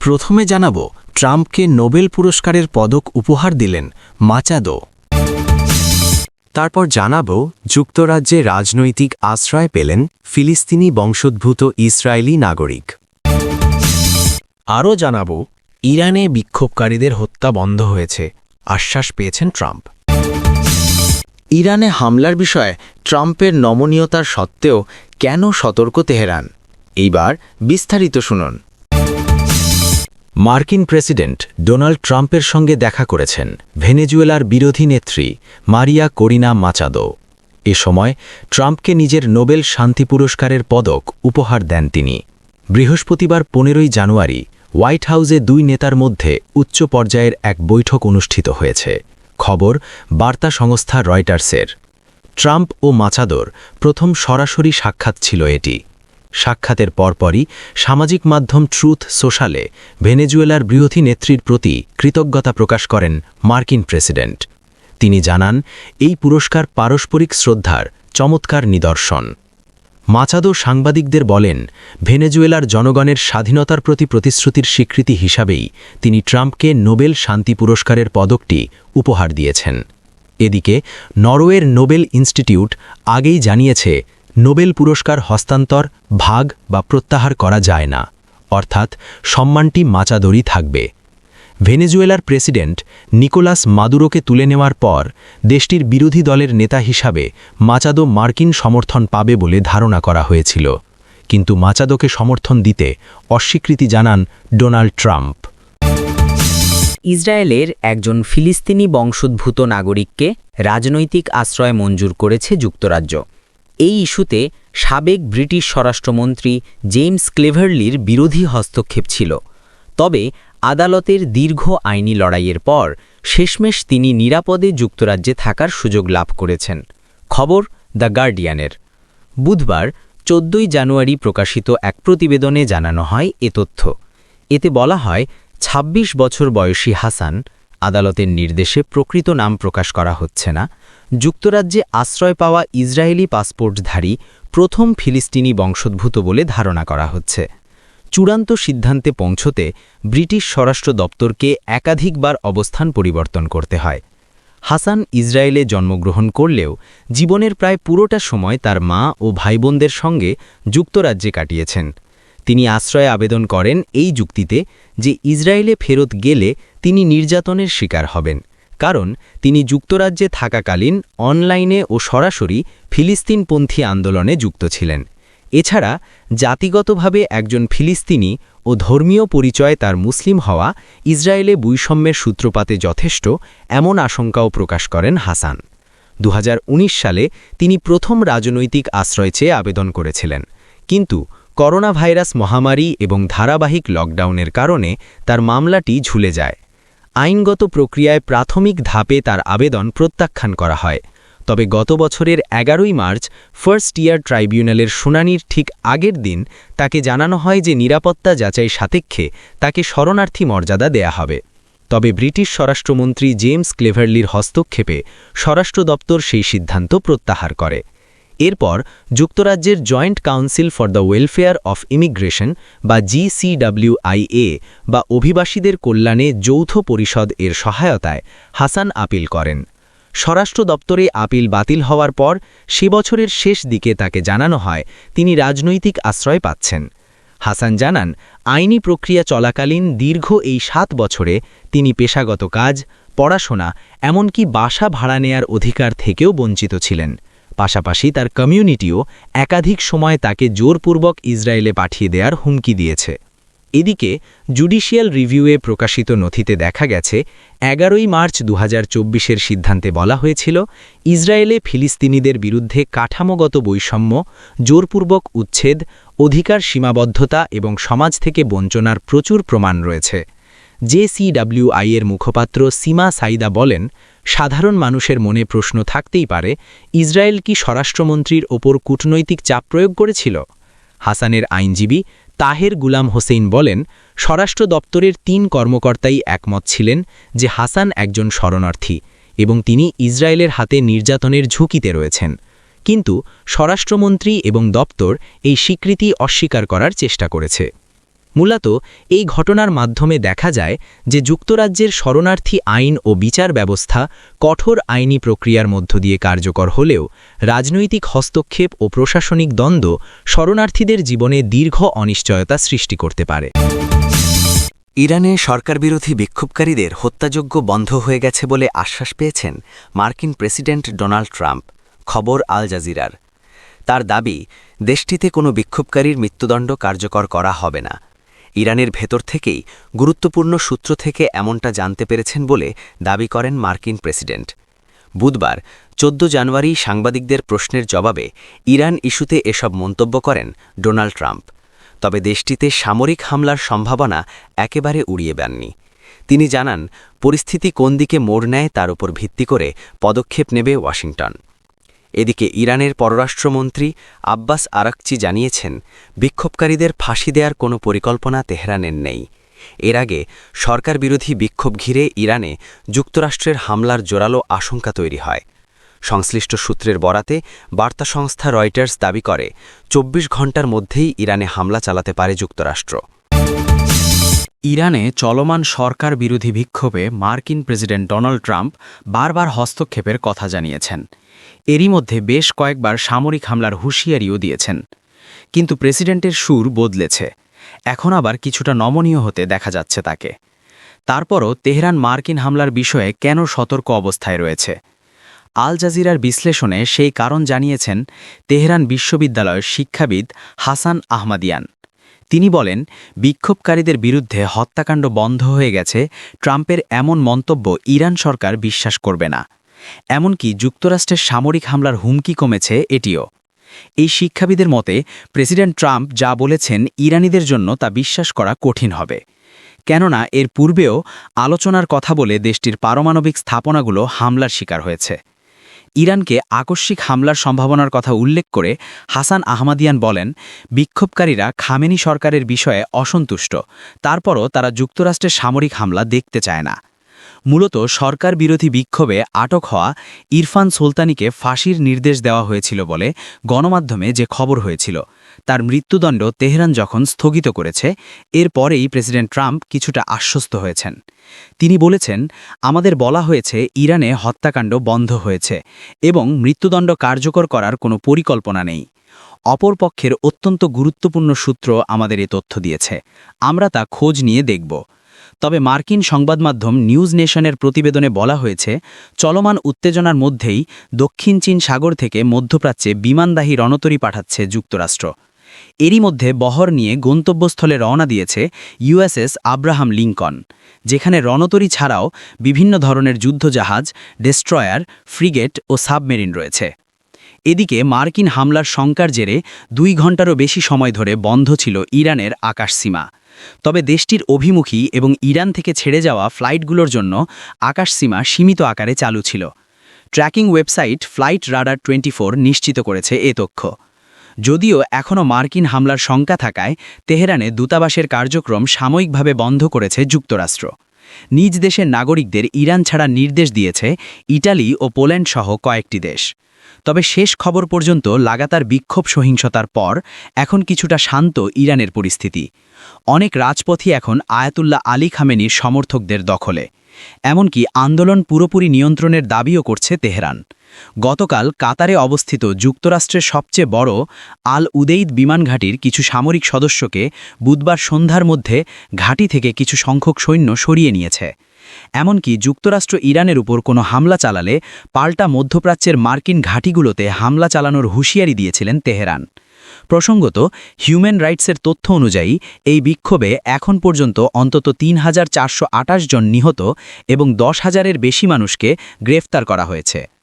প্রথমে জানাব ট্রাম্পকে নোবেল পুরস্কারের পদক উপহার দিলেন মাচাদো। তারপর জানাব যুক্তরাজ্যে রাজনৈতিক আশ্রয় পেলেন ফিলিস্তিনি বংশোদ্ভূত ইসরায়েলি নাগরিক। আরও জানাব ইরানে বিক্ষোভকারীদের হত্যা বন্ধ হয়েছে, আশ্বাস পেয়েছেন ট্রাম্প। ইরানে হামলার বিষয়ে ট্রাম্পের নমনীয়তার সত্ত্বেও কেন সতর্ক তেহরান? এইবার বিস্তারিত শুনুন। মার্কিন প্রেসিডেন্ট ডোনাল্ড ট্রাম্পের সঙ্গে দেখা করেছেন ভেনেজুয়েলার বিরোধী নেত্রী মারিয়া করিনা মাচাদো। এ সময় ট্রাম্পকে নিজের নোবেল শান্তি পুরস্কারের পদক উপহার দেন তিনি। বৃহস্পতিবার পনেরোই জানুয়ারি হোয়াইট হাউসে দুই নেতার মধ্যে উচ্চ পর্যায়ের এক বৈঠক অনুষ্ঠিত হয়েছে। খবর বার্তা সংস্থা রয়টার্সের। ট্রাম্প ও মাচাদোর প্রথম সরাসরি সাক্ষাৎ ছিল এটি। সাক্ষাতের পরপরই সামাজিক মাধ্যম ট্রুথ সোশ্যালে ভেনেজুয়েলার বৃহৎী নেত্রীর প্রতি কৃতজ্ঞতা প্রকাশ করেন মার্কিন প্রেসিডেন্ট। তিনি জানান, এই পুরস্কার পারস্পরিক শ্রদ্ধার চমৎকার নিদর্শন। মাচাদো সাংবাদিকদের বলেন, ভেনেজুয়েলার জনগণের স্বাধীনতার প্রতি প্রতিশ্রুতির স্বীকৃতি হিসাবেই তিনি ট্রাম্পকে নোবেল শান্তি পুরস্কারের পদকটি উপহার দিয়েছেন। এদিকে, নরওয়ের নোবেল ইনস্টিটিউট আগেই জানিয়েছে নোবেল পুরস্কার হস্তান্তর, ভাগ বা প্রত্যাহার করা যায় না। অর্থাৎ সম্মানটি মাচাদরই থাকবে। ভেনেজুয়েলার প্রেসিডেন্ট নিকোলাস মাদুরোকে তুলে নেওয়ার পর দেশটির বিরোধী দলের নেতা হিসাবে মাচাদো মার্কিন সমর্থন পাবে বলে ধারণা করা হয়েছিল। কিন্তু মাচাদোকে সমর্থন দিতে অস্বীকৃতি জানান ডোনাল্ড ট্রাম্প। ইসরায়েলের একজন ফিলিস্তিনি বংশোদ্ভূত নাগরিককে রাজনৈতিক আশ্রয় মঞ্জুর করেছে যুক্তরাজ্য। এই ইস্যুতে সাবেক ব্রিটিশ স্বরাষ্ট্রমন্ত্রী জেমস ক্লেভারলির বিরোধী হস্তক্ষেপ ছিল। তবে আদালতের দীর্ঘ আইনি লড়াইয়ের পর শেষমেশ তিনি নিরাপদে যুক্তরাজ্যে থাকার সুযোগ লাভ করেছেন। খবর দ্য গার্ডিয়ানের। বুধবার চোদ্দই জানুয়ারি প্রকাশিত এক প্রতিবেদনে জানানো হয় এ তথ্য। এতে বলা হয় ২৬ বছর বয়সী হাসান আদালতের নির্দেশে প্রকৃত নাম প্রকাশ করা হচ্ছে না যুক্তরাজ্যে আশ্রয় পাওয়া ইসরায়েলি পাসপোর্টধারী প্রথম ফিলিস্তিনি বংশোদ্ভূত বলে ধারণা করা হচ্ছে। চূড়ান্ত সিদ্ধান্তে পৌঁছতে ব্রিটিশ স্বরাষ্ট্র দপ্তরকে একাধিকবার অবস্থান পরিবর্তন করতে হয়। হাসান ইসরায়েলে জন্মগ্রহণ করলেও জীবনের প্রায় পুরোটা সময় তার মা ও ভাইবোনদের সঙ্গে যুক্তরাজ্যে কাটিয়েছেন। তিনি আশ্রয়ে আবেদন করেন এই যুক্তিতে যে ইসরায়েলে ফেরত গেলে তিনি নির্যাতনের শিকার হবেন। কারণ তিনি যুক্তরাজ্যে থাকাকালীন অনলাইনে ও সরাসরি ফিলিস্তিনপন্থী আন্দোলনে যুক্ত ছিলেন। এছাড়া জাতিগতভাবে একজন ফিলিস্তিনি ও ধর্মীয় পরিচয় তার মুসলিম হওয়া ইসরায়েলে বৈষম্যের সূত্রপাতে যথেষ্ট এমন আশঙ্কাও প্রকাশ করেন হাসান। দু হাজার উনিশ সালে তিনি প্রথম রাজনৈতিক আশ্রয় চেয়ে আবেদন করেছিলেন। কিন্তু করোনা ভাইরাস মহামারী এবং ধারাবাহিক লকডাউনের কারণে তার মামলাটি ঝুলে যায়। আইনগত প্রক্রিয়ায় প্রাথমিক ধাপে তার আবেদন প্রত্যাখ্যান করা হয়। তবে গত বছরের এগারোই মার্চ, ফার্স্ট ইয়ার ট্রাইব্যুনালের শুনানির ঠিক আগের দিন তাকে জানানো হয় যে নিরাপত্তা যাচাই সাপেক্ষে তাকে শরণার্থী মর্যাদা দেয়া হবে। তবে ব্রিটিশ স্বরাষ্ট্রমন্ত্রী জেমস ক্লেভারলির হস্তক্ষেপে স্বরাষ্ট্র দপ্তর সেই সিদ্ধান্ত প্রত্যাহার করে। এরপর যুক্তরাজ্যের joint council for the welfare of immigration বা জিসিডব্লিউআইএ বা অভিবাসীদের কল্যাণে যৌথ পরিষদ এর সহায়তায় হাসান আপিল করেন। স্বরাষ্ট্র দপ্তরে আপিল বাতিল হওয়ার পর সে বছরের শেষ দিকে তাকে জানানো হয় তিনি রাজনৈতিক আশ্রয় পাচ্ছেন। হাসান জানান, আইনি প্রক্রিয়া চলাকালীন দীর্ঘ এই সাত বছরে তিনি পেশাগত কাজ, পড়াশোনা, এমনকি বাসা ভাড়া নেয়ার অধিকার থেকেও বঞ্চিত ছিলেন। পাশাপাশি তার কমিউনিটিও একাধিক সময় তাকে জোরপূর্বক ইসরায়েলে পাঠিয়ে দেওয়ার হুমকি দিয়েছে। এদিকে, জুডিশিয়াল রিভিউয়ে প্রকাশিত নথিতে দেখা গেছে, এগারোই মার্চ দু হাজার সিদ্ধান্তে বলা হয়েছিল, ইসরায়েলে ফিলিস্তিনিদের বিরুদ্ধে কাঠামোগত বৈষম্য, জোরপূর্বক উচ্ছেদ, অধিকার সীমাবদ্ধতা এবং সমাজ থেকে বঞ্চনার প্রচুর প্রমাণ রয়েছে। জেসিডব্লিউআই এর মুখপাত্র সীমা সাইদা বলেন, সাধারণ মানুষের মনে প্রশ্ন থাকতেই পারে, ইসরায়েল কি স্বরাষ্ট্রমন্ত্রীর ওপর কূটনৈতিক চাপ প্রয়োগ করেছিল? হাসানের আইনজীবী তাহের গুলাম হোসেইন বলেন, স্বরাষ্ট্র দপ্তরের তিন কর্মকর্তাই একমত ছিলেন যে হাসান একজন শরণার্থী এবং তিনি ইসরায়েলের হাতে নির্যাতনের ঝুঁকিতে রয়েছেন। কিন্তু স্বরাষ্ট্রমন্ত্রী এবং দপ্তর এই স্বীকৃতি অস্বীকার করার চেষ্টা করেছে। মূলত এই ঘটনার মাধ্যমে দেখা যায় যে যুক্তরাজ্যের শরণার্থী আইন ও বিচার ব্যবস্থা কঠোর আইনি প্রক্রিয়ার মধ্য দিয়ে কার্যকর হলেও রাজনৈতিক হস্তক্ষেপ ও প্রশাসনিক দ্বন্দ্ব শরণার্থীদের জীবনে দীর্ঘ অনিশ্চয়তা সৃষ্টি করতে পারে। ইরানে সরকারবিরোধী বিক্ষোভকারীদের হত্যাযোগ্য বন্ধ হয়ে গেছে বলে আশ্বাস পেয়েছেন মার্কিন প্রেসিডেন্ট ডোনাল্ড ট্রাম্প, খবর আল জাজিরার। তার দাবি, দেশটিতে কোনো বিক্ষোভকারীর মৃত্যুদণ্ড কার্যকর করা হবে না। ইরানের ভেতর থেকেই গুরুত্বপূর্ণ সূত্র থেকে এমনটা জানতে পেরেছেন বলে দাবি করেন মার্কিন প্রেসিডেন্ট। বুধবার, চোদ্দ জানুয়ারি সাংবাদিকদের প্রশ্নের জবাবে ইরান ইস্যুতে এসব মন্তব্য করেন ডোনাল্ড ট্রাম্প। তবে দেশটিতে সামরিক হামলার সম্ভাবনা একেবারে উড়িয়ে দেননি। তিনি জানান, পরিস্থিতি কোন দিকে মোড় নেয় তার উপর ভিত্তি করে পদক্ষেপ নেবে ওয়াশিংটন। এদিকে ইরানের পররাষ্ট্রমন্ত্রী আব্বাস আরাকচি জানিয়েছেন, বিক্ষোভকারীদের ফাঁসি দেওয়ার কোনো পরিকল্পনা তেহরানের নেই। এর আগে সরকার বিরোধী বিক্ষোভ ঘিরে ইরানে যুক্তরাষ্ট্রের হামলার জোরালো আশঙ্কা তৈরি হয়। সংশ্লিষ্ট সূত্রের বরাতে বার্তা সংস্থা রয়টার্স দাবি করে ২৪ ঘণ্টার মধ্যেই ইরানে হামলা চালাতে পারে যুক্তরাষ্ট্র। ইরানে চলমান সরকার বিরোধী বিক্ষোভে মার্কিন প্রেসিডেন্ট ডোনাল্ড ট্রাম্প বারবার হস্তক্ষেপের কথা জানিয়েছেন। এরই মধ্যে বেশ কয়েকবার সামরিক হামলার হুঁশিয়ারিও দিয়েছেন। কিন্তু প্রেসিডেন্টের সুর বদলেছে। এখন আবার কিছুটা নমনীয় হতে দেখা যাচ্ছে তাকে। তারপরও তেহরান মার্কিন হামলার বিষয়ে কেন সতর্ক অবস্থায় রয়েছে? আল জাজিরার বিশ্লেষণে সেই কারণ জানিয়েছেন তেহরান বিশ্ববিদ্যালয়ের শিক্ষাবিদ হাসান আহমাদিয়ান। তিনি বলেন, বিক্ষোভকারীদের বিরুদ্ধে হত্যাকাণ্ড বন্ধ হয়ে গেছে, ট্রাম্পের এমন মন্তব্য ইরান সরকার বিশ্বাস করবে না। এমনকি যুক্তরাষ্ট্রের সামরিক হামলার হুমকি কমেছে এটিও। এই শিক্ষাবিদের মতে, প্রেসিডেন্ট ট্রাম্প যা বলেছেন ইরানিদের জন্য তা বিশ্বাস করা কঠিন হবে। কেননা, এর পূর্বেও আলোচনার কথা বলে দেশটির পারমাণবিক স্থাপনাগুলো হামলার শিকার হয়েছে। ইরানকে আকস্মিক হামলার সম্ভাবনার কথা উল্লেখ করে হাসান আহমাদিয়ান বলেন, বিক্ষোভকারীরা খামেনি সরকারের বিষয়ে অসন্তুষ্ট। তারপরও তারা যুক্তরাষ্ট্রের সামরিক হামলা দেখতে চায় না। মূলত সরকার বিরোধী বিক্ষোভে আটক হওয়া ইরফান সুলতানিকে ফাঁসির নির্দেশ দেওয়া হয়েছিল বলে গণমাধ্যমে যে খবর হয়েছিল। তার মৃত্যুদণ্ড তেহরান যখন স্থগিত করেছে, এরপরেই প্রেসিডেন্ট ট্রাম্প কিছুটা আশ্বস্ত হয়েছেন। তিনি বলেছেন, আমাদের বলা হয়েছে, ইরানে হত্যাকাণ্ড বন্ধ হয়েছে এবং মৃত্যুদণ্ড কার্যকর করার কোনো পরিকল্পনা নেই। অপরপক্ষের অত্যন্ত গুরুত্বপূর্ণ সূত্র আমাদের এ তথ্য দিয়েছে। আমরা তা খোঁজ নিয়ে দেখব। তবে মার্কিন সংবাদ মাধ্যম নিউজ নেশনের প্রতিবেদনে বলা হয়েছে, চলমান উত্তেজনার মধ্যেই দক্ষিণ চীন সাগর থেকে মধ্যপ্রাচ্যে বিমানদাহী রণতরী পাঠাচ্ছে যুক্তরাষ্ট্র। এরই মধ্যে বহর নিয়ে গন্তব্যস্থলে রওনা দিয়েছে ইউএসএস আব্রাহাম লিঙ্কন যেখানে রণতরী ছাড়াও বিভিন্ন ধরনের যুদ্ধজাহাজ, ডেস্ট্রয়ার, ফ্রিগেট ও সাবমেরিন রয়েছে। এদিকে মার্কিন হামলার শঙ্কার জেরে দুই ঘন্টারও বেশি সময় ধরে বন্ধ ছিল ইরানের আকাশসীমা তবে দেশটির অভিমুখী এবং ইরান থেকে ছেড়ে যাওয়া ফ্লাইটগুলোর জন্য আকাশসীমা সীমিত আকারে চালু ছিল। Tracking website flight radar twenty নিশ্চিত করেছে এ তথ্য। যদিও এখনও মার্কিন হামলার শঙ্কা থাকায় তেহরানে দূতাবাসের কার্যক্রম সাময়িকভাবে বন্ধ করেছে যুক্তরাষ্ট্র। নিজ দেশের নাগরিকদের ইরান ছাড়া নির্দেশ দিয়েছে ইটালি ও পোল্যান্ড সহ কয়েকটি দেশ। তবে শেষ খবর পর্যন্ত লাগাতার বিক্ষোভ সহিংসতার পর এখন কিছুটা শান্ত ইরানের পরিস্থিতি। অনেক রাজপথই এখন আয়াতুল্লাহ আলী খামেনির সমর্থকদের দখলে। এমনকি আন্দোলন পুরোপুরি নিয়ন্ত্রণের দাবিও করছে তেহরান। গতকাল কাতারে অবস্থিত যুক্তরাষ্ট্রের সবচেয়ে বড় আল উদেইদ বিমানঘাটির কিছু সামরিক সদস্যকে বুধবার সন্ধ্যার মধ্যে ঘাঁটি থেকে কিছু সংখ্যক সৈন্য সরিয়ে নিয়েছে। এমনকি যুক্তরাষ্ট্র ইরানের উপর কোনো হামলা চালালে পাল্টা মধ্যপ্রাচ্যের মার্কিন ঘাঁটিগুলোতে হামলা চালানোর হুঁশিয়ারি দিয়েছিলেন তেহরান। প্রসঙ্গত, হিউম্যান রাইটসের তথ্য অনুযায়ী, এই বিক্ষোভে এখন পর্যন্ত অন্তত তিন হাজার চারশো আটাশ জন নিহত এবং দশ হাজারের বেশি মানুষকে গ্রেফতার করা হয়েছে।